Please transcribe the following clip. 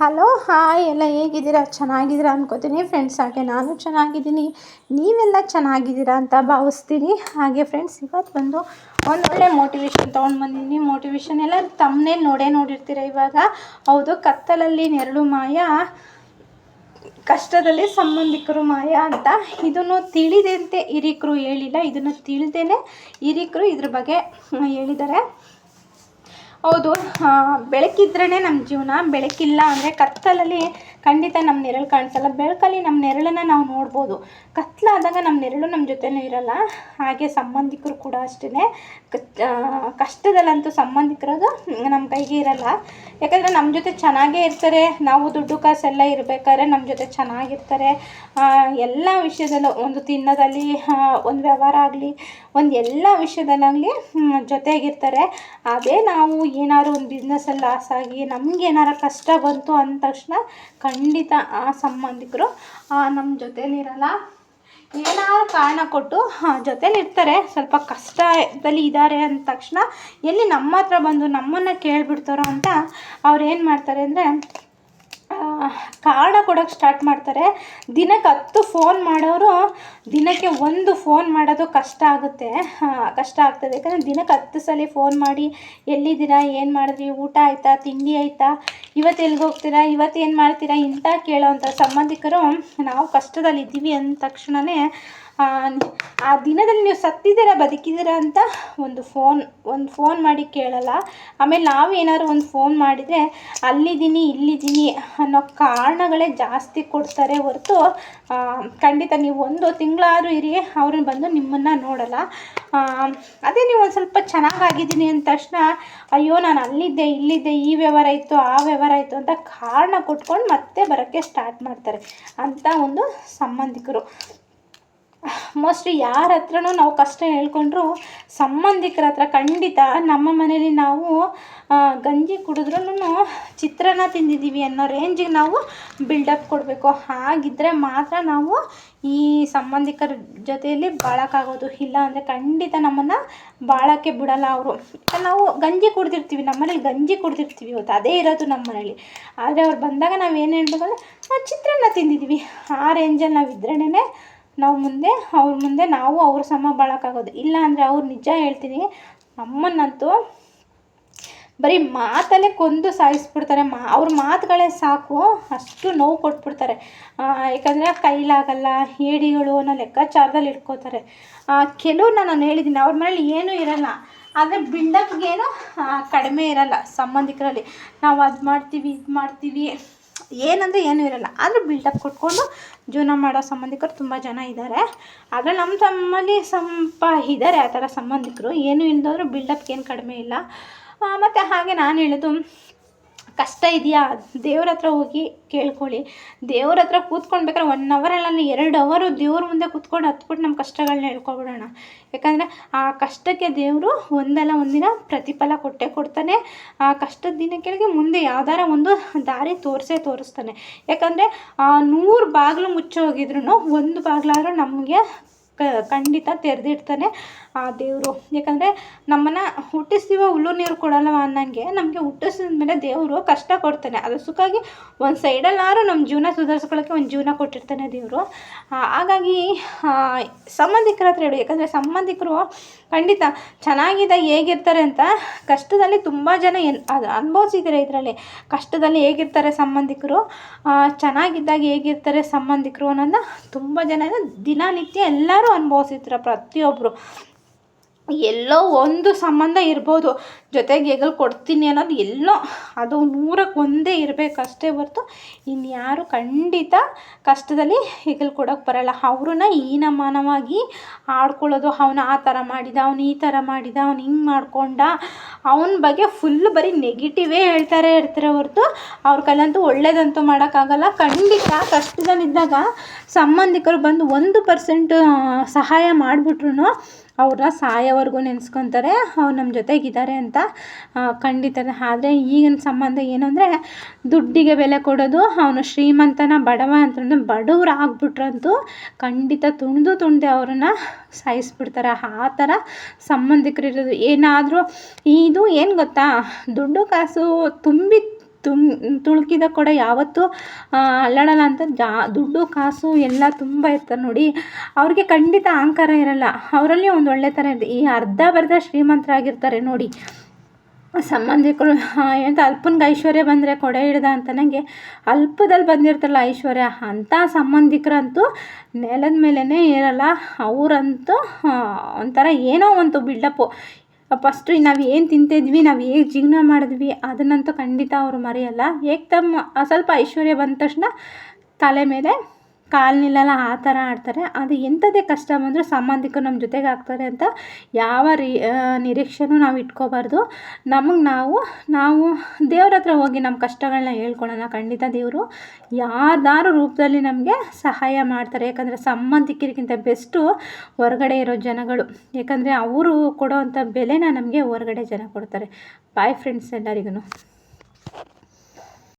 Hello, hi, ಎಲ್ಲ ಹೇಗಿದ್ದೀರಾ? ಚೆನ್ನಾಗಿದ್ದೀರಾ ಅನ್ಕೋತೀನಿ. ಫ್ರೆಂಡ್ಸ್ ಹಾಗೆ ನಾನು ಚೆನ್ನಾಗಿದ್ದೀನಿ. ನೀವೆಲ್ಲ ಚೆನ್ನಾಗಿದ್ದೀರಾ ಅಂತ ಭಾವಿಸ್ತೀನಿ. ಹಾಗೆ ಫ್ರೆಂಡ್ಸ್ ಇವತ್ತು ಬಂದು ಒಂದೊಳ್ಳೆ ಮೋಟಿವೇಶನ್ ತೊಗೊಂಡು ಬಂದಿದ್ದೀನಿ. ಮೋಟಿವೇಶನ್ ಎಲ್ಲ ತಮ್ಮನೇ ನೋಡೇ ನೋಡಿರ್ತೀರ ಇವಾಗ? ಹೌದು, ಕತ್ತಲಲ್ಲಿ ನೆರಳು ಮಾಯ, ಕಷ್ಟದಲ್ಲಿ ಸಂಬಂಧಿಕರು ಮಾಯ ಅಂತ. ಇದನ್ನು ತಿಳಿದಂತೆ ಹಿರಿಕರು ಹೇಳಿಲ್ಲ, ಇದನ್ನು ತಿಳಿದೇನೆ ಹಿರಿಕರು ಇದ್ರ ಬಗ್ಗೆ ಹೇಳಿದ್ದಾರೆ. ಹೌದು ಬೆಳಕಿದ್ರೇ ನಮ್ಮ ಜೀವನ ಬೆಳಕಿಲ್ಲ ಅಂದರೆ ಕತ್ತಲಲ್ಲಿ ಖಂಡಿತ ನಮ್ಮ ನೆರಳು ಕಾಣಿಸಲ್ಲ. ಬೆಳಕಲ್ಲಿ ನಮ್ಮ ನೆರಳನ್ನು ನಾವು ನೋಡ್ಬೋದು. ಕತ್ಲಾದಾಗ ನಮ್ಮ ನೆರಳು ನಮ್ಮ ಜೊತೆನೂ ಇರಲ್ಲ. ಹಾಗೆ ಸಂಬಂಧಿಕರು ಕೂಡ ಅಷ್ಟೇ ಕಷ್ಟದಲ್ಲಂತೂ ಸಂಬಂಧಿಕರದು ನಮ್ಮ ಕೈಗೆ ಇರಲ್ಲ. ಯಾಕಂದರೆ ನಮ್ಮ ಜೊತೆ ಚೆನ್ನಾಗೇ ಇರ್ತಾರೆ. ನಾವು ದುಡ್ಡು ಕಾಸೆಲ್ಲ ಇರಬೇಕಾದ್ರೆ ನಮ್ಮ ಜೊತೆ ಚೆನ್ನಾಗಿರ್ತಾರೆ. ಎಲ್ಲ ವಿಷಯದಲ್ಲೂ ಒಂದು ತಿನ್ನೋದಲ್ಲಿ ಒಂದು ವ್ಯವಹಾರ ಆಗಲಿ, ಒಂದು ಎಲ್ಲ ವಿಷಯದಲ್ಲಾಗಲಿ ಜೊತೆಗಿರ್ತಾರೆ. ಅದೇ ನಾವು ಏನಾದ್ರು ಒಂದು ಬಿಸ್ನೆಸ್ಸಲ್ಲಿ ಲಾಸ್ ಆಗಿ ನಮ್ಗೆ ಏನಾರು ಕಷ್ಟ ಬಂತು ಅಂದ ತಕ್ಷಣ ಖಂಡಿತ ಆ ಸಂಬಂಧಿಕರು ನಮ್ಮ ಜೊತೆಲಿರಲ್ಲ ಏನಾದ್ರು ಕಾರಣ ಕೊಟ್ಟು ಜೊತೆಲಿರ್ತಾರೆ ಸ್ವಲ್ಪ ಕಷ್ಟದಲ್ಲಿ ಇದ್ದಾರೆ ಅಂದ ತಕ್ಷಣ ಎಲ್ಲಿ ನಮ್ಮ ಹತ್ರ ಬಂದು ನಮ್ಮನ್ನು ಕೇಳಿಬಿಡ್ತಾರೋ ಅಂತ ಅವ್ರು ಏನು ಮಾಡ್ತಾರೆ ಅಂದರೆ ಕಾರಣ ಕೊಡೋಕ್ಕೆ ಸ್ಟಾರ್ಟ್ ಮಾಡ್ತಾರೆ. ದಿನಕ್ಕೆ ಹತ್ತು ಫೋನ್ ಮಾಡೋರು ದಿನಕ್ಕೆ ಒಂದು ಫೋನ್ ಮಾಡೋದು ಕಷ್ಟ ಆಗುತ್ತೆ. ಕಷ್ಟ ಆಗ್ತದೆ. ಯಾಕಂದರೆ ದಿನಕ್ಕೆ ಹತ್ತು ಸಲ ಫೋನ್ ಮಾಡಿ, ಎಲ್ಲಿದ್ದೀರಾ, ಏನು ಮಾಡಿದ್ರಿ, ಊಟ ಆಯಿತಾ, ತಿಂಡಿ ಆಯಿತಾ, ಇವತ್ತು ಎಲ್ಲಿಗೆ ಹೋಗ್ತೀರಾ, ಇವತ್ತು ಏನು ಮಾಡ್ತೀರಾ ಇಂಥ ಕೇಳೋವಂಥ ಸಂಬಂಧಿಕರು ನಾವು ಕಷ್ಟದಲ್ಲಿದ್ದೀವಿ ಅಂದ ತಕ್ಷಣವೇ ಆ ದಿನದಲ್ಲಿ ನೀವು ಸತ್ತಿದ್ದೀರಾ, ಬದುಕಿದ್ದೀರಾ ಅಂತ ಒಂದು ಫೋನ್ ಒಂದು ಫೋನ್ ಮಾಡಿ ಕೇಳಲ್ಲ. ಆಮೇಲೆ ನಾವು ಏನಾದ್ರು ಒಂದು ಫೋನ್ ಮಾಡಿದರೆ, ಅಲ್ಲಿದ್ದೀನಿ, ಇಲ್ಲಿದ್ದೀನಿ ಅನ್ನೋ ಕಾರಣಗಳೇ ಜಾಸ್ತಿ ಕೊಡ್ತಾರೆ ಹೊರತು ಖಂಡಿತ ನೀವು ಒಂದು ತಿಂಗಳಾದರೂ ಇರಿ, ಅವ್ರನ್ನ ಬಂದು ನಿಮ್ಮನ್ನು ನೋಡಲ್ಲ. ಅದೇ ನೀವು ಒಂದು ಸ್ವಲ್ಪ ಚೆನ್ನಾಗಾಗಿದ್ದೀನಿ ಅಂದ ತಕ್ಷಣ, ಅಯ್ಯೋ, ನಾನು ಅಲ್ಲಿದ್ದೆ, ಇಲ್ಲಿದ್ದೆ, ಈ ವ್ಯವಹಾರ ಇತ್ತು ಆ ವ್ಯವಹಾರ ಇತ್ತು ಅಂತ ಕಾರಣ ಕೊಟ್ಕೊಂಡು ಮತ್ತೆ ಬರೋಕ್ಕೆ ಸ್ಟಾರ್ಟ್ ಮಾಡ್ತಾರೆ ಅಂತ ಒಂದು ಸಂಬಂಧಿಕರು. ಮೋಸ್ಟ್ಲಿ ಯಾರ ಹತ್ರನೂ ನಾವು ಕಷ್ಟ ಹೇಳ್ಕೊಂಡ್ರು ಸಂಬಂಧಿಕರ ಹತ್ರ ಖಂಡಿತ ನಮ್ಮ ಮನೇಲಿ ನಾವು ಗಂಜಿ ಕುಡಿದ್ರೂ ಚಿತ್ರಾನ್ನ ತಿಂದಿದ್ದೀವಿ ಅನ್ನೋ ರೇಂಜಿಗೆ ನಾವು ಬಿಲ್ಡಪ್ ಕೊಡಬೇಕು. ಹಾಗಿದ್ದರೆ ಮಾತ್ರ ನಾವು ಈ ಸಂಬಂಧಿಕರ ಜೊತೆಯಲ್ಲಿ ಬಾಳೋಕ್ಕಾಗೋದು. ಇಲ್ಲ ಅಂದರೆ ಖಂಡಿತ ನಮ್ಮನ್ನು ಬಾಳೋಕ್ಕೆ ಬಿಡಲ್ಲ ಅವರು. ನಾವು ಗಂಜಿ ಕುಡ್ದಿರ್ತೀವಿ, ನಮ್ಮ ಮನೇಲಿ ಗಂಜಿ ಕುಡ್ದಿರ್ತೀವಿ ಇವತ್ತು ಅದೇ ಇರೋದು ನಮ್ಮ ಮನೇಲಿ. ಆದರೆ ಅವ್ರು ಬಂದಾಗ ನಾವು ಏನು ಹೇಳ್ಬೇಕಂದ್ರೆ ಚಿತ್ರಾನ್ನ ತಿಂದಿದ್ದೀವಿ. ಆ ರೇಂಜಲ್ಲಿ ನಾವು ಇದ್ರೇನೆ ನಾವು ಮುಂದೆ, ಅವ್ರ ಮುಂದೆ ನಾವು ಅವ್ರ ಸಮ ಬಾಳೋಕ್ಕಾಗೋದು. ಇಲ್ಲ ಅಂದರೆ ಅವ್ರು ನಿಜ ಹೇಳ್ತೀನಿ, ನಮ್ಮನ್ನಂತೂ ಬರೀ ಮಾತಲ್ಲೇ ಕೊಂದು ಸಾಯಿಸ್ಬಿಡ್ತಾರೆ. ಮಾ, ಅವ್ರ ಮಾತುಗಳೇ ಸಾಕು, ಅಷ್ಟು ನೋವು ಕೊಟ್ಬಿಡ್ತಾರೆ. ಯಾಕಂದರೆ ಕೈಲಾಗಲ್ಲ ಹೇಡಿಗಳು ಅನ್ನೋ ಲೆಕ್ಕಾಚಾರದಲ್ಲಿ ಇಟ್ಕೋತಾರೆ. ಕೆಲವ್ರನ್ನ ನಾನು ಹೇಳಿದ್ದೀನಿ ಅವ್ರ ಮನೇಲಿ ಏನೂ ಇರಲ್ಲ. ಆದರೆ ಬಿಲ್ಡಪ್ಗೇನು ಕಡಿಮೆ ಇರಲ್ಲ ಸಂಬಂಧಿಕರಲ್ಲಿ. ನಾವು ಅದು ಮಾಡ್ತೀವಿ, ಇದು ಮಾಡ್ತೀವಿ. ಏನಂದರೆ ಏನೂ ಇರಲ್ಲ. ಆದರೂ ಬಿಲ್ಡಪ್ ಕೊಟ್ಕೊಂಡು ಜೀವನ ಮಾಡೋ ಸಂಬಂಧಿಕರು ತುಂಬ ಜನ ಇದ್ದಾರೆ ಆದರೆ ನಮ್ಮ ತಮ್ಮಲ್ಲಿ ಸ್ವಲ್ಪ ಇದ್ದಾರೆ ಆ ಥರ ಸಂಬಂಧಿಕರು. ಏನೂ ಇಲ್ಲದವರು ಬಿಲ್ಡಪ್ಗೇನು ಕಡಿಮೆ ಇಲ್ಲ. ಮತ್ತು ಹಾಗೆ ನಾನು ಹೇಳೋದು ಕಷ್ಟ ಇದೆಯಾ? ದೇವ್ರ ಹತ್ರ ಹೋಗಿ ಕೇಳ್ಕೊಳ್ಳಿ. ದೇವ್ರ ಹತ್ರ ಕೂತ್ಕೊಂಡು ಒನ್ ಅವರಲ್ಲಿ ಎರಡು ಅವರು ದೇವ್ರ ಮುಂದೆ ಕೂತ್ಕೊಂಡು ಹತ್ಬಿಟ್ಟು ನಮ್ಮ ಕಷ್ಟಗಳನ್ನ ಹೇಳ್ಕೊಬಿಡೋಣ. ಯಾಕಂದರೆ ಆ ಕಷ್ಟಕ್ಕೆ ದೇವರು ಒಂದಲ್ಲ ಒಂದಿನ ಪ್ರತಿಫಲ ಕೊಟ್ಟೆ ಕೊಡ್ತಾನೆ. ಆ ಕಷ್ಟದ ದಿನ ಕೆಳಗೆ ಮುಂದೆ ಯಾವ್ದಾರ ಒಂದು ದಾರಿ ತೋರಿಸೇ ತೋರಿಸ್ತಾನೆ. ಯಾಕಂದರೆ ನೂರು ಬಾಗಿಲು ಮುಚ್ಚೋಗಿದ್ರು ಒಂದು ಬಾಗಿಲಾದ್ರೂ ನಮಗೆ ಖಂಡಿತ ತೆರೆದಿಡ್ತಾನೆ ಆ ದೇವರು. ಯಾಕಂದರೆ ನಮ್ಮನ್ನು ಹುಟ್ಟಿಸ್ತೀವ ಹುಲ್ಲು ನೀರು ಕೊಡಲ್ಲವ ಅನ್ನಂಗೆ ನಮಗೆ ಹುಟ್ಟಿಸಿದ ಮೇಲೆ ದೇವರು ಕಷ್ಟ ಕೊಡ್ತಾನೆ. ಅದು ಸುಖಾಗಿ ಒಂದು ಸೈಡಲ್ಲಾದ್ರೂ ನಮ್ಮ ಜೀವನ ಸುಧಾರಿಸ್ಕೊಳ್ಳೋಕ್ಕೆ ಒಂದು ಜೀವನ ಕೊಟ್ಟಿರ್ತಾನೆ ದೇವರು. ಹಾಗಾಗಿ ಸಂಬಂಧಿಕರ ಹತ್ರ ಹೇಳು. ಯಾಕಂದರೆ ಸಂಬಂಧಿಕರು ಖಂಡಿತ ಚೆನ್ನಾಗಿದ್ದಾಗ ಹೇಗಿರ್ತಾರೆ ಅಂತ ಕಷ್ಟದಲ್ಲಿ ತುಂಬ ಜನ ಎನ್, ಅದು ಅನುಭವಿಸಿದ್ದಾರೆ ಇದರಲ್ಲಿ. ಕಷ್ಟದಲ್ಲಿ ಹೇಗಿರ್ತಾರೆ ಸಂಬಂಧಿಕರು? ಚೆನ್ನಾಗಿದ್ದಾಗ ಹೇಗಿರ್ತಾರೆ ಸಂಬಂಧಿಕರು ಅನ್ನೋದನ್ನ ತುಂಬ ಜನ ದಿನನಿತ್ಯ ಎಲ್ಲರೂ ಅನುಭವಿಸಿರ್ತಾರೆ ಪ್ರತಿಯೊಬ್ಬರು ಎಲ್ಲೋ ಒಂದು ಸಂಬಂಧ ಇರ್ಬೋದು. ಜೊತೆಗೆ ಹೆಗಲು ಕೊಡ್ತೀನಿ ಅನ್ನೋದು ಎಲ್ಲೋ ಅದು ನೂರಕ್ಕೆ ಒಂದೇ ಇರಬೇಕಷ್ಟೇ ಹೊರ್ತು ಇನ್ಯಾರು ಖಂಡಿತ ಕಷ್ಟದಲ್ಲಿ ಹೆಗಲು ಕೊಡೋಕೆ ಬರಲ್ಲ. ಅವ್ರನ್ನ ಹೀನಮಾನವಾಗಿ ಆಡ್ಕೊಳ್ಳೋದು, ಅವನು ಆ ಥರ ಮಾಡಿದ, ಅವ್ನು ಈ ಥರ ಮಾಡಿದ, ಅವ್ನು ಹಿಂಗೆ ಮಾಡಿಕೊಂಡ, ಅವನ ಬಗ್ಗೆ ಫುಲ್ ಬರೀ ನೆಗೆಟಿವೇ ಹೇಳ್ತಾರೆ ಇರ್ತಾರೆ ಹೊರ್ತು ಅವ್ರ ಕೈಲಂತೂ ಒಳ್ಳೇದಂತೂ ಮಾಡೋಕ್ಕಾಗಲ್ಲ. ಖಂಡಿತ ಕಷ್ಟದಲ್ಲಿದ್ದಾಗ ಸಂಬಂಧಿಕರು ಬಂದು ಒಂದು ಪರ್ಸೆಂಟ್ ಸಹಾಯ ಮಾಡಿಬಿಟ್ರು ಅವ್ರನ್ನ ಸಾಯೋವರೆಗೂ ನೆನೆಸ್ಕೊತಾರೆ, ಅವ್ರು ನಮ್ಮ ಜೊತೆಗಿದ್ದಾರೆ ಅಂತ ಖಂಡಿತ ಆದರೆ ಈಗಿನ ಸಂಬಂಧ ಏನು ಅಂದರೆ, ದುಡ್ಡಿಗೆ ಬೆಲೆ ಕೊಡೋದು, ಅವನು ಶ್ರೀಮಂತನ ಬಡವ ಅಂತ ಬಡವ್ರು ಆಗ್ಬಿಟ್ರಂತೂ ಖಂಡಿತ ತುಣಿದು ತುಣಿದೆ ಅವ್ರನ್ನ ಸಾಯಿಸ್ಬಿಡ್ತಾರೆ. ಆ ಥರ ಸಂಬಂಧಿಕರಿರೋದು ಏನಾದರೂ, ಇದು ಏನು ಗೊತ್ತಾ? ದುಡ್ಡು ಕಾಸು ತುಂಬಿ ತುಮ್ ತುಳುಕಿದ ಕೊಡ ಯಾವತ್ತೂ ಅಲ್ಲಾಡಲ್ಲ ಅಂತ ಜಾ, ದುಡ್ಡು, ಕಾಸು ಎಲ್ಲ ತುಂಬ ಇರ್ತಾರೆ ನೋಡಿ. ಅವ್ರಿಗೆ ಖಂಡಿತ ಅಹಂಕಾರ ಇರಲ್ಲ. ಅವರಲ್ಲಿ ಒಂದು ಒಳ್ಳೆ ಥರ ಇದೆ. ಈ ಅರ್ಧ ಬರ್ಧ ಶ್ರೀಮಂತರಾಗಿರ್ತಾರೆ ನೋಡಿ. ಸಂಬಂಧಿಕರು ಎಂತ ಅಲ್ಪನಿಗೆ ಐಶ್ವರ್ಯ ಬಂದರೆ ಕೊಡೆ ಹಿಡ್ದ ಅಂತ ನನಗೆ ಅಲ್ಪದಲ್ಲಿ ಬಂದಿರ್ತಲ್ಲ ಐಶ್ವರ್ಯ ಅಂಥ ಸಂಬಂಧಿಕರಂತೂ ನೆಲದ ಮೇಲೇ ಇರಲ್ಲ. ಅವರಂತೂ ಒಂಥರ ಏನೋ ಒಂದು ಬಿಲ್ಡಪ್ಪು. ಫಸ್ಟು ನಾವು ಏನು ತಿಂತಿದ್ವಿ, ನಾವು ಹೇಗೆ ಜೀವನ ಮಾಡಿದ್ವಿ, ಅದನ್ನಂತೂ ಖಂಡಿತ ಅವರು ಮರೆಯಲ್ಲ. ತಮ್ಮ, ಸ್ವಲ್ಪ ಐಶ್ವರ್ಯ ಬಂದ ತಕ್ಷಣ ತಲೆ ಮೇಲೆ ಕಾಲು ನಿಲ್ಲಲ್ಲ ಆ ಥರ ಆಡ್ತಾರೆ. ಅದು ಎಂಥದೇ ಕಷ್ಟ ಬಂದರೂ ಸಂಬಂಧಿಕರು ನಮ್ಮ ಜೊತೆಗೆ ಆಗ್ತಾರೆ ಅಂತ ಯಾವ ರೀ ನಿರೀಕ್ಷೆನೂ ನಾವು ಇಟ್ಕೋಬಾರ್ದು. ನಮಗೆ ನಾವು ನಾವು ದೇವ್ರ ಹತ್ರ ಹೋಗಿ ನಮ್ಮ ಕಷ್ಟಗಳನ್ನ ಹೇಳ್ಕೊಳ್ಳೋಣ. ಖಂಡಿತ ದೇವರು ಯಾರ್ದಾರು ರೂಪದಲ್ಲಿ ನಮಗೆ ಸಹಾಯ ಮಾಡ್ತಾರೆ. ಯಾಕಂದರೆ ಸಂಬಂಧಿಕರಿಗಿಂತ ಬೆಸ್ಟು ಹೊರಗಡೆ ಇರೋ ಜನಗಳು. ಯಾಕಂದರೆ ಅವರು ಕೊಡೋವಂಥ ಬೆಲೆನ ನಮಗೆ ಹೊರಗಡೆ ಜನ ಕೊಡ್ತಾರೆ. ಬಾಯ್ ಫ್ರೆಂಡ್ಸ್ ಎಲ್ಲರಿಗೂ